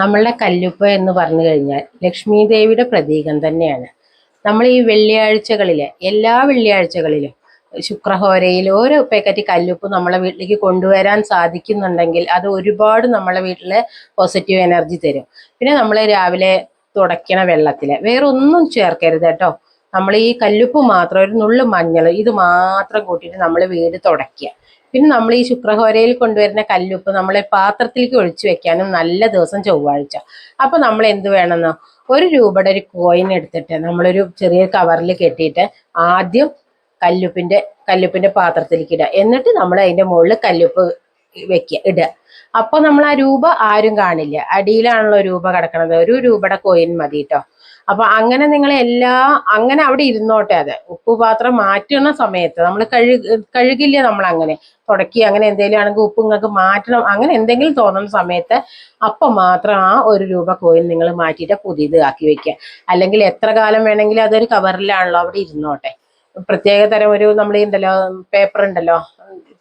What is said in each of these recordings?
നമ്മളുടെ കല്ലുപ്പ എന്ന് പറഞ്ഞു കഴിഞ്ഞാൽ ലക്ഷ്മി ദേവിയുടെ പ്രതീകം തന്നെയാണ്. നമ്മൾ ഈ വെള്ളിയാഴ്ചകളിൽ എല്ലാ വെള്ളിയാഴ്ചകളിലും ശുക്രഹോരയിൽ ഓരോ പാക്കറ്റ് കല്ലുപ്പ് നമ്മളെ വീട്ടിലേക്ക് കൊണ്ടുവരാൻ സാധിക്കുന്നുണ്ടെങ്കിൽ അത് ഒരുപാട് നമ്മളെ വീട്ടിലെ പോസിറ്റീവ് എനർജി തരും. പിന്നെ നമ്മൾ രാവിലെ തുടയ്ക്കണ വെള്ളത്തിൽ വേറെ ഒന്നും ചേർക്കരുത് കേട്ടോ. നമ്മൾ ഈ കല്ലുപ്പ് മാത്രം ഒരു നുള്ളു മഞ്ഞൾ ഇത് മാത്രം കൂട്ടിയിട്ട് നമ്മൾ വീട് തുടയ്ക്കുക. പിന്നെ നമ്മൾ ഈ ശുക്രഹോരയിൽ കൊണ്ടുവരുന്ന കല്ലുപ്പ് നമ്മൾ പാത്രത്തിലേക്ക് ഒഴിച്ചു വെക്കാനും നല്ല ദിവസം ചൊവ്വാഴ്ച. അപ്പൊ നമ്മൾ എന്ത് വേണമെന്നോ ഒരു രൂപയുടെ ഒരു കോയിൻ എടുത്തിട്ട് നമ്മളൊരു ചെറിയ കവറിൽ കെട്ടിയിട്ട് ആദ്യം കല്ലുപ്പിന്റെ കല്ലുപ്പിന്റെ പാത്രത്തിലേക്ക് ഇടുക. എന്നിട്ട് നമ്മൾ അതിന്റെ മുകളിൽ കല്ലുപ്പ് വെക്കുക ഇടുക. അപ്പൊ നമ്മൾ ആ രൂപ ആരും കാണില്ല. അടിയിലാണല്ലോ രൂപ കിടക്കണത്. ഒരു രൂപയുടെ കോയിൻ മതി കേട്ടോ അപ്പൊ അങ്ങനെ നിങ്ങൾ എല്ലാ അങ്ങനെ അവിടെ ഇരുന്നോട്ടെ അത്. ഉപ്പുപാത്രം മാറ്റുന്ന സമയത്ത് നമ്മൾ കഴു കഴുകില്ല നമ്മൾ അങ്ങനെ തുടക്കി അങ്ങനെ എന്തെങ്കിലും ആണെങ്കിൽ ഉപ്പ് നിങ്ങൾക്ക് മാറ്റണം. അങ്ങനെ എന്തെങ്കിലും തോന്നുന്ന സമയത്ത് അപ്പം മാത്രം ആ ഒരു രൂപ കോയിൽ നിങ്ങൾ മാറ്റിയിട്ട് പുതിയത് ആക്കി വെക്കുക. അല്ലെങ്കിൽ എത്ര കാലം വേണമെങ്കിലും അതൊരു കവറിലാണല്ലോ അവിടെ ഇരുന്നോട്ടെ. പ്രത്യേക തരം ഒരു നമ്മൾ ഉണ്ടല്ലോ പേപ്പർ ഉണ്ടല്ലോ.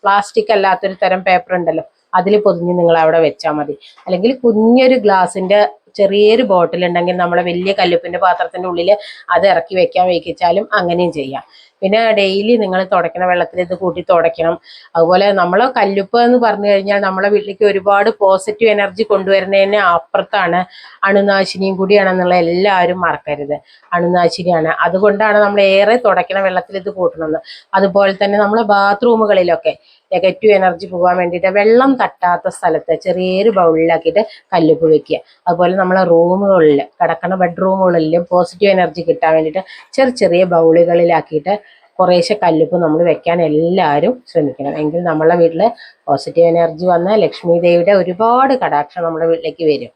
പ്ലാസ്റ്റിക് അല്ലാത്തൊരു തരം പേപ്പർ ഉണ്ടല്ലോ. അതിൽ പൊതിഞ്ഞ് നിങ്ങൾ അവിടെ വെച്ചാൽ മതി. അല്ലെങ്കിൽ കുഞ്ഞൊരു ഗ്ലാസിന്റെ ചെറിയൊരു ബോട്ടിൽ ഉണ്ടെങ്കിൽ നമ്മളെ വലിയ കല്ലുപ്പിന്റെ പാത്രത്തിന്റെ ഉള്ളിൽ അത് ഇറക്കി വെക്കാൻ വയ്ക്കിച്ചാലും അങ്ങനെയും ചെയ്യാം. പിന്നെ ഡെയിലി നിങ്ങൾ തുടയ്ക്കണ വെള്ളത്തിൽ ഇത് കൂട്ടി തുടയ്ക്കണം. അതുപോലെ നമ്മൾ കല്ലുപ്പ് എന്ന് പറഞ്ഞു കഴിഞ്ഞാൽ നമ്മളെ വീട്ടിലേക്ക് ഒരുപാട് പോസിറ്റീവ് എനർജി കൊണ്ടുവരുന്നതിന് അപ്പുറത്താണ് അണുനാശിനിയും കൂടിയാണെന്നുള്ള എല്ലാവരും മറക്കരുത്. അണുനാശിനിയാണ്. അതുകൊണ്ടാണ് നമ്മൾ ഏറെ തുടയ്ക്കണ വെള്ളത്തിൽ ഇത് കൂട്ടണമെന്ന് അതുപോലെ തന്നെ നമ്മൾ ബാത്റൂമുകളിലൊക്കെ നെഗറ്റീവ് എനർജി പോകാൻ വേണ്ടിയിട്ട് വെള്ളം തട്ടാത്ത സ്ഥലത്ത് ചെറിയൊരു ബൗളിലാക്കിയിട്ട് കല്ലുപ്പ് വെക്കുക. അതുപോലെ നമ്മളെ റൂമുകളിൽ കിടക്കണ ബെഡ്റൂമുകളിലും പോസിറ്റീവ് എനർജി കിട്ടാൻ വേണ്ടിയിട്ട് ചെറിയ ചെറിയ ബൗളുകളിലാക്കിയിട്ട് കുറേശ്ശെ കല്ലുപ്പ് നമ്മൾ വെക്കാൻ എല്ലാവരും ശ്രമിക്കണം. എങ്കിൽ നമ്മളെ വീട്ടിൽ പോസിറ്റീവ് എനർജി വന്ന ലക്ഷ്മി ദേവിയുടെ ഒരുപാട് കടാക്ഷം നമ്മുടെ വീട്ടിലേക്ക് വരും.